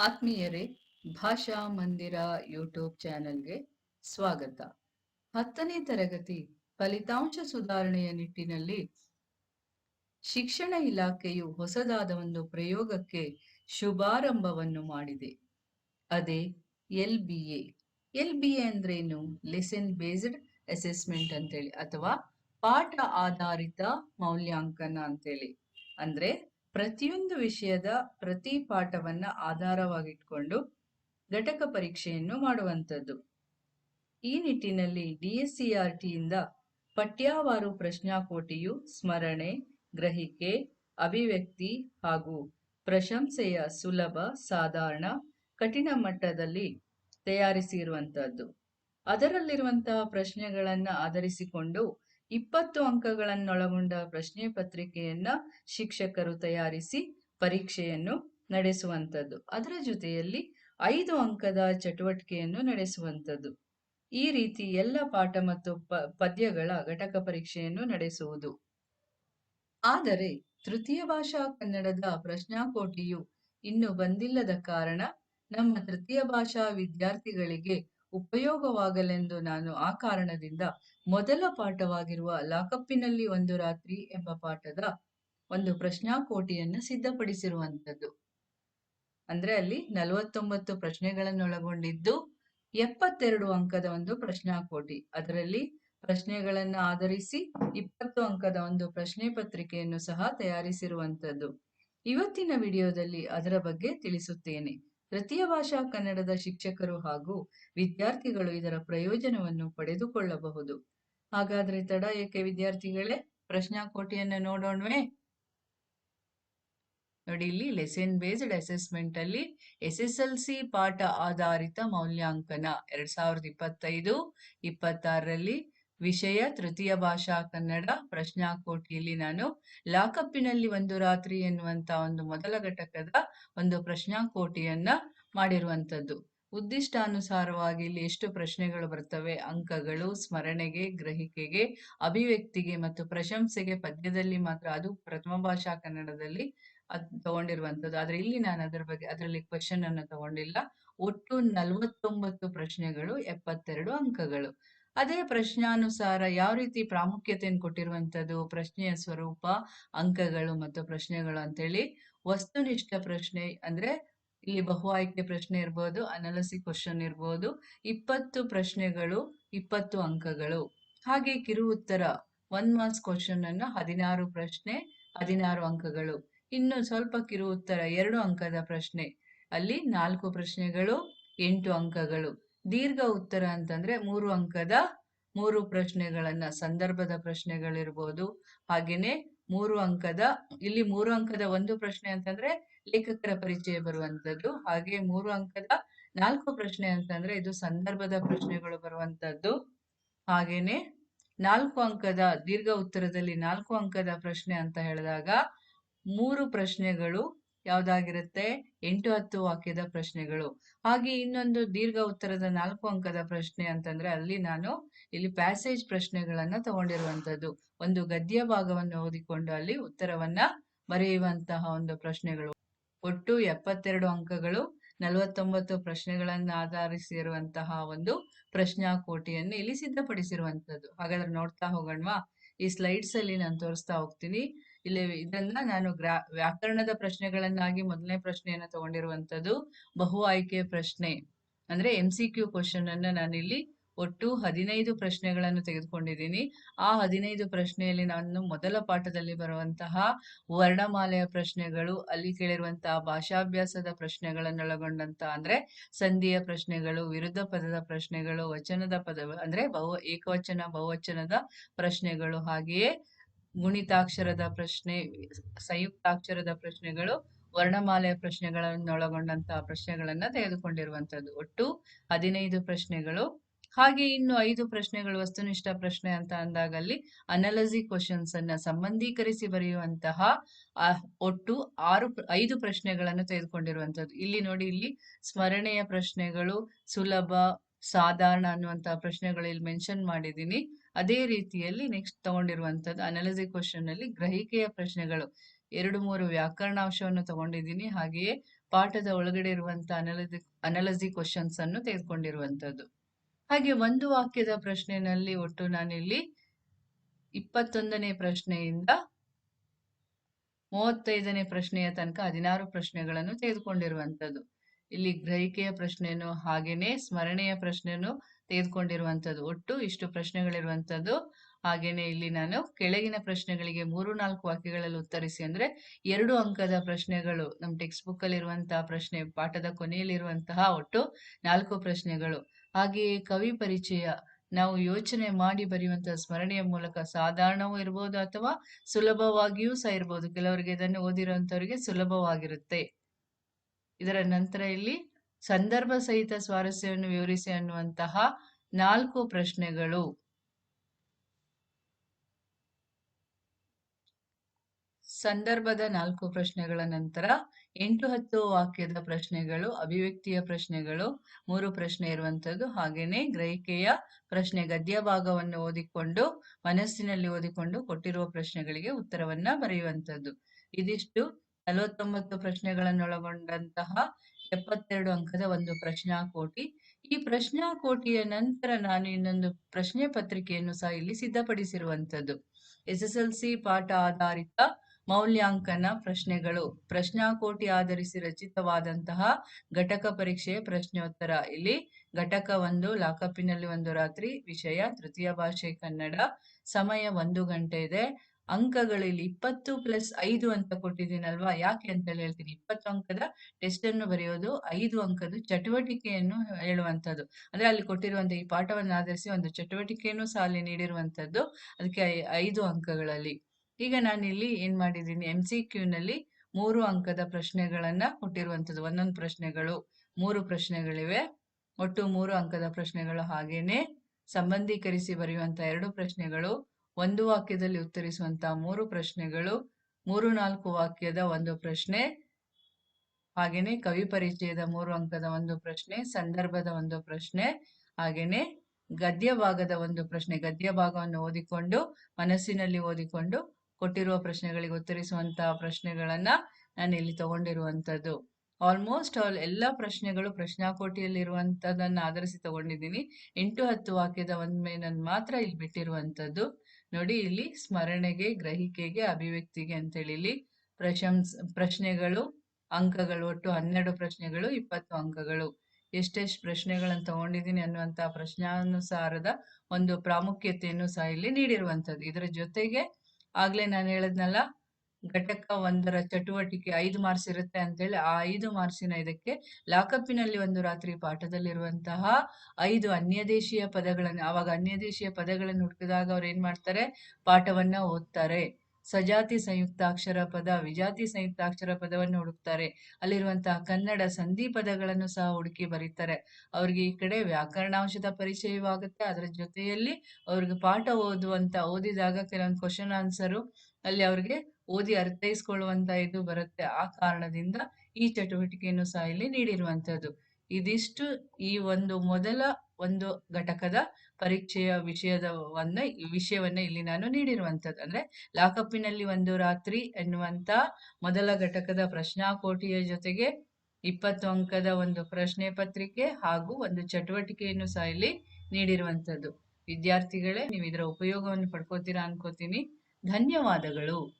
ಆತ್ಮೀಯರೇ, ಭಾಷಾ ಮಂದಿರ ಯೂಟ್ಯೂಬ್ ಚಾನೆಲ್ಗೆ ಸ್ವಾಗತ. ಹತ್ತನೇ ತರಗತಿ ಫಲಿತಾಂಶ ಸುಧಾರಣೆಯ ನಿಟ್ಟಿನಲ್ಲಿ ಶಿಕ್ಷಣ ಇಲಾಖೆಯು ಹೊಸದಾದ ಒಂದು ಪ್ರಯೋಗಕ್ಕೆ ಶುಭಾರಂಭವನ್ನು ಮಾಡಿದೆ. ಅದೇ L B L B A ಅಂದ್ರೇನು? ಲೆಸನ್ ಬೇಸ್ಡ್ ಅಸೆಸ್ಮೆಂಟ್ ಅಂತೇಳಿ ಅಥವಾ ಪಾಠ ಆಧಾರಿತ ಮೌಲ್ಯಾಂಕನ ಅಂತೇಳಿ. ಅಂದ್ರೆ ಪ್ರತಿಯೊಂದು ವಿಷಯದ ಪ್ರತಿ ಪಾಠವನ್ನ ಆಧಾರವಾಗಿಟ್ಕೊಂಡು ಘಟಕ ಪರೀಕ್ಷೆಯನ್ನು ಮಾಡುವಂಥದ್ದು. ಈ ನಿಟ್ಟಿನಲ್ಲಿ ಡಿಎಸ್ಸಿಆರ್ಟಿಯಿಂದ ಪಠ್ಯವಾರು ಪ್ರಶ್ನಾಕೋಟಿಯು ಸ್ಮರಣೆ, ಗ್ರಹಿಕೆ, ಅಭಿವ್ಯಕ್ತಿ ಹಾಗೂ ಪ್ರಶಂಸೆಯ ಸುಲಭ, ಸಾಧಾರಣ, ಕಠಿಣ ಮಟ್ಟದಲ್ಲಿ ತಯಾರಿಸಿರುವಂತಹದ್ದು ಅದರಲ್ಲಿರುವಂತಹ ಪ್ರಶ್ನೆಗಳನ್ನ ಆಧರಿಸಿಕೊಂಡು ಇಪ್ಪತ್ತು ಅಂಕಗಳನ್ನೊಳಗೊಂಡ ಪ್ರಶ್ನೆ ಪತ್ರಿಕೆಯನ್ನ ಶಿಕ್ಷಕರು ತಯಾರಿಸಿ ಪರೀಕ್ಷೆಯನ್ನು ನಡೆಸುವಂಥದ್ದು ಅದರ ಜೊತೆಯಲ್ಲಿ ಐದು ಅಂಕದ ಚಟುವಟಿಕೆಯನ್ನು ನಡೆಸುವಂಥದ್ದು ಈ ರೀತಿ ಎಲ್ಲ ಪಾಠ ಮತ್ತು ಪದ್ಯಗಳ ಘಟಕ ಪರೀಕ್ಷೆಯನ್ನು ನಡೆಸುವುದು. ಆದರೆ ತೃತೀಯ ಭಾಷಾ ಕನ್ನಡದ ಪ್ರಶ್ನಾಕೋಟಿಯು ಇನ್ನು ಬಂದಿಲ್ಲದ ಕಾರಣ ನಮ್ಮ ತೃತೀಯ ಭಾಷಾ ವಿದ್ಯಾರ್ಥಿಗಳಿಗೆ ಉಪಯೋಗವಾಗಲೆಂದು ನಾನು ಆ ಕಾರಣದಿಂದ ಮೊದಲ ಪಾಠವಾಗಿರುವ ಲಾಕಪ್ಪಿನಲ್ಲಿ ಒಂದು ರಾತ್ರಿ ಎಂಬ ಪಾಠದ ಒಂದು ಪ್ರಶ್ನಾಕೋಟಿಯನ್ನು ಸಿದ್ಧಪಡಿಸಿರುವಂಥದ್ದು. ಅಂದ್ರೆ ಅಲ್ಲಿ ನಲವತ್ತೊಂಬತ್ತು ಪ್ರಶ್ನೆಗಳನ್ನೊಳಗೊಂಡಿದ್ದು ಎಪ್ಪತ್ತೆರಡು ಅಂಕದ ಒಂದು ಪ್ರಶ್ನಾಕೋಟಿ. ಅದರಲ್ಲಿ ಪ್ರಶ್ನೆಗಳನ್ನ ಆಧರಿಸಿ ಇಪ್ಪತ್ತು ಅಂಕದ ಒಂದು ಪ್ರಶ್ನೆ ಪತ್ರಿಕೆಯನ್ನು ಸಹ ತಯಾರಿಸಿರುವಂಥದ್ದು. ಇವತ್ತಿನ ವಿಡಿಯೋದಲ್ಲಿ ಅದರ ಬಗ್ಗೆ ತಿಳಿಸುತ್ತೇನೆ. ತೃತೀಯ ಭಾಷಾ ಕನ್ನಡದ ಶಿಕ್ಷಕರು ಹಾಗೂ ವಿದ್ಯಾರ್ಥಿಗಳು ಇದರ ಪ್ರಯೋಜನವನ್ನು ಪಡೆದುಕೊಳ್ಳಬಹುದು. ಹಾಗಾದ್ರೆ ತಡ ಏಕೆ ವಿದ್ಯಾರ್ಥಿಗಳೇ? ಪ್ರಶ್ನಾಕೋಟಿಯನ್ನು ನೋಡೋಣವೇ? ನೋಡಿ, ಇಲ್ಲಿ ಲೆಸನ್ ಬೇಸ್ಡ್ ಅಸೆಸ್ಮೆಂಟ್ ಅಲ್ಲಿ ಎಸ್ ಎಸ್ ಎಲ್ ಸಿ ಪಾಠ ಆಧಾರಿತ ಮೌಲ್ಯಾಂಕನ ಎರಡ್ ಸಾವಿರದ ಇಪ್ಪತ್ತೈದು, ಇಪ್ಪತ್ತಾರರಲ್ಲಿ ವಿಷಯ, ತೃತೀಯ ಭಾಷಾ ಕನ್ನಡ, ಪ್ರಶ್ನಾಕೋಟಿಯಲ್ಲಿ ನಾನು ಲಾಕಪ್ಪಿನಲ್ಲಿ ಒಂದು ರಾತ್ರಿ ಎನ್ನುವಂತ ಒಂದು ಮೊದಲ ಘಟಕದ ಒಂದು ಪ್ರಶ್ನಾಕೋಟಿಯನ್ನ ಮಾಡಿರುವಂತದ್ದು. ಉದ್ದಿಷ್ಟಾನುಸಾರವಾಗಿ ಇಲ್ಲಿ ಎಷ್ಟು ಪ್ರಶ್ನೆಗಳು ಬರ್ತವೆ? ಅಂಕಗಳು, ಸ್ಮರಣೆಗೆ, ಗ್ರಹಿಕೆಗೆ, ಅಭಿವ್ಯಕ್ತಿಗೆ ಮತ್ತು ಪ್ರಶಂಸೆಗೆ ಪದ್ಯದಲ್ಲಿ ಮಾತ್ರ. ಅದು ಪ್ರಥಮ ಭಾಷಾ ಕನ್ನಡದಲ್ಲಿ ಅದ್ ತಗೊಂಡಿರುವಂತದ್ದು. ಆದ್ರೆ ಇಲ್ಲಿ ನಾನು ಅದರ ಬಗ್ಗೆ, ಅದರಲ್ಲಿ ಕ್ವಶನ್ ಅನ್ನು ತಗೊಂಡಿಲ್ಲ. ಒಟ್ಟು ನಲವತ್ತೊಂಬತ್ತು ಪ್ರಶ್ನೆಗಳು, ಎಪ್ಪತ್ತೆರಡು ಅಂಕಗಳು. ಅದೇ ಪ್ರಶ್ನಾನುಸಾರ ಯಾವ ರೀತಿ ಪ್ರಾಮುಖ್ಯತೆಯನ್ನು ಕೊಟ್ಟಿರುವಂಥದ್ದು? ಪ್ರಶ್ನೆಯ ಸ್ವರೂಪ, ಅಂಕಗಳು ಮತ್ತು ಪ್ರಶ್ನೆಗಳು ಅಂತೇಳಿ ವಸ್ತುನಿಷ್ಠ ಪ್ರಶ್ನೆ ಅಂದ್ರೆ ಇಲ್ಲಿ ಬಹು ಆಯ್ಕೆ ಪ್ರಶ್ನೆ ಇರ್ಬೋದು ಅನಾಲಿಸಿ ಕ್ವಶನ್ ಇರ್ಬೋದು, ಇಪ್ಪತ್ತು ಪ್ರಶ್ನೆಗಳು, ಇಪ್ಪತ್ತು ಅಂಕಗಳು. ಹಾಗೆ ಕಿರು ಉತ್ತರ ಒನ್ ಮಾರ್ಕ್ಸ್ ಕ್ವಶನ್ ಅನ್ನು ಹದಿನಾರು ಪ್ರಶ್ನೆ, ಹದಿನಾರು ಅಂಕಗಳು. ಇನ್ನು ಸ್ವಲ್ಪ ಕಿರು ಉತ್ತರ ಎರಡು ಅಂಕದ ಪ್ರಶ್ನೆ. ಅಲ್ಲಿ ನಾಲ್ಕು ಪ್ರಶ್ನೆಗಳು, ಎಂಟು ಅಂಕಗಳು. ದೀರ್ಘ ಉತ್ತರ ಅಂತಂದ್ರೆ ಮೂರು ಅಂಕದ ಮೂರು ಪ್ರಶ್ನೆಗಳನ್ನ, ಸಂದರ್ಭದ ಪ್ರಶ್ನೆಗಳಿರ್ಬೋದು. ಹಾಗೇನೆ ಮೂರು ಅಂಕದ, ಇಲ್ಲಿ ಮೂರು ಅಂಕದ ಒಂದು ಪ್ರಶ್ನೆ ಅಂತಂದ್ರೆ ಲೇಖಕರ ಪರಿಚಯ ಬರುವಂತದ್ದು. ಹಾಗೆ ಮೂರು ಅಂಕದ ನಾಲ್ಕು ಪ್ರಶ್ನೆ ಅಂತಂದ್ರೆ ಇದು ಸಂದರ್ಭದ ಪ್ರಶ್ನೆಗಳು ಬರುವಂತದ್ದು. ಹಾಗೇನೆ ನಾಲ್ಕು ಅಂಕದ, ದೀರ್ಘ ಉತ್ತರದಲ್ಲಿ ನಾಲ್ಕು ಅಂಕದ ಪ್ರಶ್ನೆ ಅಂತ ಹೇಳಿದಾಗ ಮೂರು ಪ್ರಶ್ನೆಗಳು ಯಾವ್ದಾಗಿರುತ್ತೆ? ಎಂಟು ಹತ್ತು ವಾಕ್ಯದ ಪ್ರಶ್ನೆಗಳು. ಹಾಗೆ ಇನ್ನೊಂದು ದೀರ್ಘ ಉತ್ತರದ ನಾಲ್ಕು ಅಂಕದ ಪ್ರಶ್ನೆ ಅಂತಂದ್ರೆ ಅಲ್ಲಿ ನಾನು ಇಲ್ಲಿ ಪ್ಯಾಸೇಜ್ ಪ್ರಶ್ನೆಗಳನ್ನ ತಗೊಂಡಿರುವಂತದ್ದು ಒಂದು ಗದ್ಯ ಭಾಗವನ್ನು ಓದಿಕೊಂಡು ಅಲ್ಲಿ ಉತ್ತರವನ್ನ ಬರೆಯುವಂತಹ ಒಂದು ಪ್ರಶ್ನೆಗಳು. ಒಟ್ಟು ಎಪ್ಪತ್ತೆರಡು ಅಂಕಗಳು, ನಲವತ್ತೊಂಬತ್ತು ಪ್ರಶ್ನೆಗಳನ್ನ ಆಧರಿಸಿರುವಂತಹ ಒಂದು ಪ್ರಶ್ನಾಕೋಟಿಯನ್ನು ಇಲ್ಲಿ ಸಿದ್ಧಪಡಿಸಿರುವಂತದ್ದು ಹಾಗಾದ್ರೆ ನೋಡ್ತಾ ಹೋಗೋಣವಾ? ಈ ಸ್ಲೈಡ್ಸ್ ಅಲ್ಲಿ ನಾನು ತೋರಿಸ್ತಾ ಹೋಗ್ತೀನಿ. ಇಲ್ಲಿ ಇದನ್ನ ನಾನು ಗ್ರಾ, ವ್ಯಾಕರಣದ ಪ್ರಶ್ನೆಗಳನ್ನಾಗಿ ಮೊದಲನೇ ಪ್ರಶ್ನೆಯನ್ನ ತಗೊಂಡಿರುವಂತದ್ದು ಬಹು ಆಯ್ಕೆ ಪ್ರಶ್ನೆ. ಅಂದ್ರೆ ಎಂ ಸಿ ಕ್ಯೂ ಕ್ವಶನ್ ಅನ್ನ ನಾನಿಲ್ಲಿ ಒಟ್ಟು ಹದಿನೈದು ಪ್ರಶ್ನೆಗಳನ್ನು ತೆಗೆದುಕೊಂಡಿದ್ದೀನಿ. ಆ ಹದಿನೈದು ಪ್ರಶ್ನೆಯಲ್ಲಿ ನಾನು ಮೊದಲ ಪಾಠದಲ್ಲಿ ಬರುವಂತಹ ವರ್ಣಮಾಲೆಯ ಪ್ರಶ್ನೆಗಳು, ಅಲ್ಲಿ ಕೇಳಿರುವಂತಹ ಭಾಷಾಭ್ಯಾಸದ ಪ್ರಶ್ನೆಗಳನ್ನೊಳಗೊಂಡಂತಹ ಅಂದ್ರೆ ಸಂಧಿಯ ಪ್ರಶ್ನೆಗಳು, ವಿರುದ್ಧ ಪದದ ಪ್ರಶ್ನೆಗಳು, ವಚನದ ಪದ ಅಂದ್ರೆ ಬಹು, ಏಕವಚನ, ಬಹುವಚನದ ಪ್ರಶ್ನೆಗಳು ಹಾಗೆಯೇ ಗುಣಿತಾಕ್ಷರದ ಪ್ರಶ್ನೆ, ಸಂಯುಕ್ತಾಕ್ಷರದ ಪ್ರಶ್ನೆಗಳು ವರ್ಣಮಾಲೆಯ ಪ್ರಶ್ನೆಗಳನ್ನೊಳಗೊಂಡಂತಹ ಪ್ರಶ್ನೆಗಳನ್ನ ತೆಗೆದುಕೊಂಡಿರುವಂತದ್ದು. ಒಟ್ಟು ಹದಿನೈದು ಪ್ರಶ್ನೆಗಳು. ಹಾಗೆ ಇನ್ನು ಐದು ಪ್ರಶ್ನೆಗಳು ವಸ್ತುನಿಷ್ಠ ಪ್ರಶ್ನೆ ಅಂತ ಅಂದಾಗಲ್ಲಿ ಅನಾಲಜಿ ಕ್ವಶನ್ಸ್ ಅನ್ನ ಸಂಬಂಧೀಕರಿಸಿ ಬರೆಯುವಂತಹ ಒಟ್ಟು ಆರು ಐದು ಪ್ರಶ್ನೆಗಳನ್ನು ತೆಗೆದುಕೊಂಡಿರುವಂತದ್ದು. ಇಲ್ಲಿ ನೋಡಿ, ಇಲ್ಲಿ ಸ್ಮರಣೆಯ ಪ್ರಶ್ನೆಗಳು, ಸುಲಭ ಸಾಧಾರಣ ಅನ್ನುವಂತಹ ಪ್ರಶ್ನೆಗಳು ಇಲ್ಲಿ ಮೆನ್ಷನ್ ಮಾಡಿದ್ದೀನಿ. ಅದೇ ರೀತಿಯಲ್ಲಿ ನೆಕ್ಸ್ಟ್ ತಗೊಂಡಿರುವಂತದ್ದು ಅನಾಲಜಿ ಕ್ವಶನ್ ಅಲ್ಲಿ ಗ್ರಹಿಕೆಯ ಪ್ರಶ್ನೆಗಳು. ಎರಡು ಮೂರು ವ್ಯಾಕರಣಾಂಶವನ್ನು ತಗೊಂಡಿದ್ದೀನಿ. ಹಾಗೆಯೇ ಪಾಠದ ಒಳಗಡೆ ಇರುವಂತಹ ಅನಲಜಿ ಅನಲಜಿ ಕ್ವಶನ್ಸ್ ಅನ್ನು ತೆಗೆದುಕೊಂಡಿರುವಂತದ್ದು ಹಾಗೆ ಒಂದು ವಾಕ್ಯದ ಪ್ರಶ್ನೆನಲ್ಲಿ ಒಟ್ಟು ನಾನಿಲ್ಲಿ ಇಪ್ಪತ್ತೊಂದನೇ ಪ್ರಶ್ನೆಯಿಂದ ಮೂವತ್ತೈದನೇ ಪ್ರಶ್ನೆಯ ತನಕ ಹದಿನಾರು ಪ್ರಶ್ನೆಗಳನ್ನು ತೆಗೆದುಕೊಂಡಿರುವಂತದ್ದು ಇಲ್ಲಿ ಗ್ರಹಿಕೆಯ ಪ್ರಶ್ನೆಯನ್ನು ಹಾಗೇನೆ ಸ್ಮರಣೆಯ ಪ್ರಶ್ನೆಯನ್ನು ತೆಗೆದುಕೊಂಡಿರುವಂತದ್ದು ಒಟ್ಟು ಇಷ್ಟು ಪ್ರಶ್ನೆಗಳಿರುವಂತದ್ದು ಹಾಗೇನೆ ಇಲ್ಲಿ ನಾನು ಕೆಳಗಿನ ಪ್ರಶ್ನೆಗಳಿಗೆ ಮೂರು, ನಾಲ್ಕು ವಾಕ್ಯಗಳಲ್ಲಿ ಉತ್ತರಿಸಿ ಅಂದ್ರೆ ಎರಡು ಅಂಕದ ಪ್ರಶ್ನೆಗಳು, ನಮ್ಮ ಟೆಕ್ಸ್ಟ್ ಬುಕ್ ಅಲ್ಲಿ ಇರುವಂತಹ ಪ್ರಶ್ನೆ, ಪಾಠದ ಕೊನೆಯಲ್ಲಿರುವಂತಹ ಒಟ್ಟು ನಾಲ್ಕು ಪ್ರಶ್ನೆಗಳು. ಹಾಗೆಯೇ ಕವಿ ಪರಿಚಯ, ನಾವು ಯೋಚನೆ ಮಾಡಿ ಬರೆಯುವಂತಹ ಸ್ಮರಣೆಯ ಮೂಲಕ ಸಾಧಾರಣವೂ ಇರ್ಬೋದು ಅಥವಾ ಸುಲಭವಾಗಿಯೂ ಸಹ ಇರ್ಬೋದು. ಕೆಲವರಿಗೆ ಇದನ್ನು ಓದಿರುವಂತವರಿಗೆ ಸುಲಭವಾಗಿರುತ್ತೆ. ಇದರ ನಂತರ ಇಲ್ಲಿ ಸಂದರ್ಭ ಸಹಿತ ಸ್ವಾರಸ್ಯವನ್ನು ವಿವರಿಸಿ ಅನ್ನುವಂತಹ ನಾಲ್ಕು ಪ್ರಶ್ನೆಗಳು. ಸಂದರ್ಭದ ನಾಲ್ಕು ಪ್ರಶ್ನೆಗಳ ನಂತರ ಎಂಟು ಹತ್ತು ವಾಕ್ಯದ ಪ್ರಶ್ನೆಗಳು, ಅಭಿವ್ಯಕ್ತಿಯ ಪ್ರಶ್ನೆಗಳು, ಮೂರು ಪ್ರಶ್ನೆ ಇರುವಂತದ್ದು. ಹಾಗೇನೆ ಗ್ರಹಿಕೆಯ ಪ್ರಶ್ನೆ ಗದ್ಯ ಭಾಗವನ್ನು ಓದಿಕೊಂಡು, ಮನಸ್ಸಿನಲ್ಲಿ ಓದಿಕೊಂಡು ಕೊಟ್ಟಿರುವ ಪ್ರಶ್ನೆಗಳಿಗೆ ಉತ್ತರವನ್ನ ಬರೆಯುವಂಥದ್ದು ಇದಿಷ್ಟು ನಲವತ್ತೊಂಬತ್ತು ಪ್ರಶ್ನೆಗಳನ್ನೊಳಗೊಂಡಂತಹ ಎಪ್ಪತ್ತೆರಡು ಅಂಕದ ಒಂದು ಪ್ರಶ್ನಾಕೋಟಿ. ಈ ಪ್ರಶ್ನಾಕೋಟಿಯ ನಂತರ ನಾನು ಇನ್ನೊಂದು ಪ್ರಶ್ನೆ ಪತ್ರಿಕೆಯನ್ನು ಸಹ ಇಲ್ಲಿ ಸಿದ್ಧಪಡಿಸಿರುವಂತದ್ದು ಎಸ್ ಎಸ್ ಎಲ್ ಸಿ ಪಾಠ ಆಧಾರಿತ ಮೌಲ್ಯಾಂಕನ ಪ್ರಶ್ನೆಗಳು. ಪ್ರಶ್ನಾಕೋಟಿ ಆಧರಿಸಿ ರಚಿತವಾದಂತಹ ಘಟಕ ಪರೀಕ್ಷೆಯ ಪ್ರಶ್ನೋತ್ತರ. ಇಲ್ಲಿ ಘಟಕ ಒಂದು, ಲಾಕಪ್ಪಿನಲ್ಲಿ ಒಂದು ರಾತ್ರಿ, ವಿಷಯ, ತೃತೀಯ ಭಾಷೆ ಕನ್ನಡ. ಸಮಯ ಒಂದು ಗಂಟೆ ಇದೆ. ಅಂಕಗಳು ಇಲ್ಲಿ ಇಪ್ಪತ್ತು ಪ್ಲಸ್ ಐದು ಅಂತ ಕೊಟ್ಟಿದ್ದೀನಲ್ವಾ? ಯಾಕೆ ಅಂತ ಹೇಳ್ತೀನಿ. ಇಪ್ಪತ್ತು ಅಂಕದ ಟೆಸ್ಟ್ ಅನ್ನು ಬರೆಯೋದು, ಐದು ಅಂಕದ ಚಟುವಟಿಕೆಯನ್ನು ಹೇಳುವಂಥದ್ದು. ಅಂದ್ರೆ ಅಲ್ಲಿ ಕೊಟ್ಟಿರುವಂತಹ ಈ ಪಾಠವನ್ನು ಆಧರಿಸಿ ಒಂದು ಚಟುವಟಿಕೆಯನ್ನು ಸಾಲಿ ನೀಡಿರುವಂಥದ್ದು, ಅದಕ್ಕೆ ಐದು ಅಂಕಗಳಲ್ಲಿ. ಈಗ ನಾನಿಲ್ಲಿ ಏನ್ ಮಾಡಿದ್ದೀನಿ ಎಂ ಸಿ ಕ್ಯೂನಲ್ಲಿ ಮೂರು ಅಂಕದ ಪ್ರಶ್ನೆಗಳನ್ನ ಕೊಟ್ಟಿರುವಂಥದ್ದು. ಒಂದೊಂದು ಪ್ರಶ್ನೆಗಳು, ಮೂರು ಪ್ರಶ್ನೆಗಳಿವೆ. ಒಟ್ಟು ಮೂರು ಅಂಕದ ಪ್ರಶ್ನೆಗಳು ಹಾಗೇನೆ ಸಂಬಂಧೀಕರಿಸಿ ಬರೆಯುವಂತ ಎರಡು ಪ್ರಶ್ನೆಗಳು. ಒಂದು ವಾಕ್ಯದಲ್ಲಿ ಉತ್ತರಿಸುವಂತಹ ಮೂರು ಪ್ರಶ್ನೆಗಳು, ಮೂರು ನಾಲ್ಕು ವಾಕ್ಯದ ಒಂದು ಪ್ರಶ್ನೆ, ಹಾಗೇನೆ ಕವಿ ಪರಿಚಯದ ಮೂರು ಅಂಕದ ಒಂದು ಪ್ರಶ್ನೆ, ಸಂದರ್ಭದ ಒಂದು ಪ್ರಶ್ನೆ, ಹಾಗೇನೆ ಗದ್ಯ ಭಾಗದ ಒಂದು ಪ್ರಶ್ನೆ, ಗದ್ಯ ಭಾಗವನ್ನು ಓದಿಕೊಂಡು, ಮನಸ್ಸಿನಲ್ಲಿ ಓದಿಕೊಂಡು ಕೊಟ್ಟಿರುವ ಪ್ರಶ್ನೆಗಳಿಗೆ ಉತ್ತರಿಸುವಂತಹ ಪ್ರಶ್ನೆಗಳನ್ನ ನಾನು ಇಲ್ಲಿ ತಗೊಂಡಿರುವಂತದ್ದು. ಆಲ್ಮೋಸ್ಟ್ ಆಲ್ ಎಲ್ಲ ಪ್ರಶ್ನೆಗಳು ಪ್ರಶ್ನಾಕೋಟಿಯಲ್ಲಿ ಇರುವಂತದನ್ನ ಆಧರಿಸಿ ತಗೊಂಡಿದ್ದೀನಿ. ಎಂಟು ಹತ್ತು ವಾಕ್ಯದ ಒಂದ್ ನಾನು ಮಾತ್ರ ಇಲ್ಲಿ ಬಿಟ್ಟಿರುವಂತದ್ದು. ನೋಡಿ ಇಲ್ಲಿ ಸ್ಮರಣೆಗೆ, ಗ್ರಹಿಕೆಗೆ, ಅಭಿವ್ಯಕ್ತಿಗೆ ಅಂತೇಳಿ ಇಲ್ಲಿ ಪ್ರಶಂಸ್, ಪ್ರಶ್ನೆಗಳು, ಅಂಕಗಳು, ಒಟ್ಟು ಹನ್ನೆರಡು ಪ್ರಶ್ನೆಗಳು, ಇಪ್ಪತ್ತು ಅಂಕಗಳು. ಎಷ್ಟೆಷ್ಟು ಪ್ರಶ್ನೆಗಳನ್ನು ತಗೊಂಡಿದ್ದೀನಿ ಅನ್ನುವಂತಹ ಪ್ರಶ್ನಾನುಸಾರದ ಒಂದು ಪ್ರಾಮುಖ್ಯತೆಯನ್ನು ಸಹ ಇಲ್ಲಿ ನೀಡಿರುವಂತದ್ದು ಇದರ ಜೊತೆಗೆ ಆಗ್ಲೇ ನಾನು ಹೇಳದ್ನಲ್ಲ ಘಟಕ ಒಂದರ ಚಟುವಟಿಕೆ ಐದು ಮಾರ್ಕ್ಸ್ ಇರುತ್ತೆ ಅಂತೇಳಿ ಆ ಐದು ಮಾರ್ಸಿನ ಇದಕ್ಕೆ ಲಾಕಪ್ಪಿನಲ್ಲಿ ಒಂದು ರಾತ್ರಿ ಪಾಠದಲ್ಲಿರುವಂತಹ ಐದು ಅನ್ಯದೇಶೀಯ ಪದಗಳನ್ನು, ಆವಾಗ ಅನ್ಯದೇಶೀಯ ಪದಗಳನ್ನು ಹುಡುಕಿದಾಗ ಅವ್ರು ಏನ್ ಮಾಡ್ತಾರೆ? ಪಾಠವನ್ನ ಓದ್ತಾರೆ. ಸಜಾತಿ ಸಂಯುಕ್ತಾಕ್ಷರ ಪದ, ವಿಜಾತಿ ಸಂಯುಕ್ತಾಕ್ಷರ ಪದವನ್ನು ಹುಡುಕ್ತಾರೆ. ಅಲ್ಲಿರುವಂತಹ ಕನ್ನಡ ಸಂಧಿ ಪದಗಳನ್ನು ಸಹ ಹುಡುಕಿ ಬರೀತಾರೆ. ಅವ್ರಿಗೆ ಈ ಕಡೆ ವ್ಯಾಕರಣಾಂಶದ ಪರಿಚಯವಾಗುತ್ತೆ. ಅದರ ಜೊತೆಯಲ್ಲಿ ಅವ್ರಿಗೆ ಪಾಠ ಓದುವಂತ ಓದಿದಾಗ ಕೆಲವೊಂದು ಕ್ವಶನ್ ಆನ್ಸರು ಅಲ್ಲಿ ಅವ್ರಿಗೆ ಓದಿ ಅರ್ಥೈಸ್ಕೊಳ್ಳುವಂತ ಇದು ಬರುತ್ತೆ. ಆ ಕಾರಣದಿಂದ ಈ ಚಟುವಟಿಕೆಯನ್ನು ಸಹ ಇಲ್ಲಿ ನೀಡಿರುವಂತದ್ದು ಇದಿಷ್ಟು ಈ ಒಂದು ಮೊದಲ ಒಂದು ಘಟಕದ ಪರೀಕ್ಷೆಯ ವಿಷಯದವನ್ನ ವಿಷಯವನ್ನ ಇಲ್ಲಿ ನಾನು ನೀಡಿರುವಂತದ್ದು ಅಂದ್ರೆ ಲಾಕಪ್ಪಿನಲ್ಲಿ ಒಂದು ರಾತ್ರಿ ಎನ್ನುವಂತ ಮೊದಲ ಘಟಕದ ಪ್ರಶ್ನಾಕೋಟಿಯ ಜೊತೆಗೆ ಇಪ್ಪತ್ತು ಅಂಕದ ಒಂದು ಪ್ರಶ್ನೆ ಪತ್ರಿಕೆ ಹಾಗೂ ಒಂದು ಚಟುವಟಿಕೆಯನ್ನು ಸಹ ಇಲ್ಲಿ ನೀಡಿರುವಂತದ್ದು ವಿದ್ಯಾರ್ಥಿಗಳೇ, ನೀವು ಇದರ ಉಪಯೋಗವನ್ನು ಪಡ್ಕೋತೀರಾ ಅನ್ಕೋತೀನಿ. ಧನ್ಯವಾದಗಳು.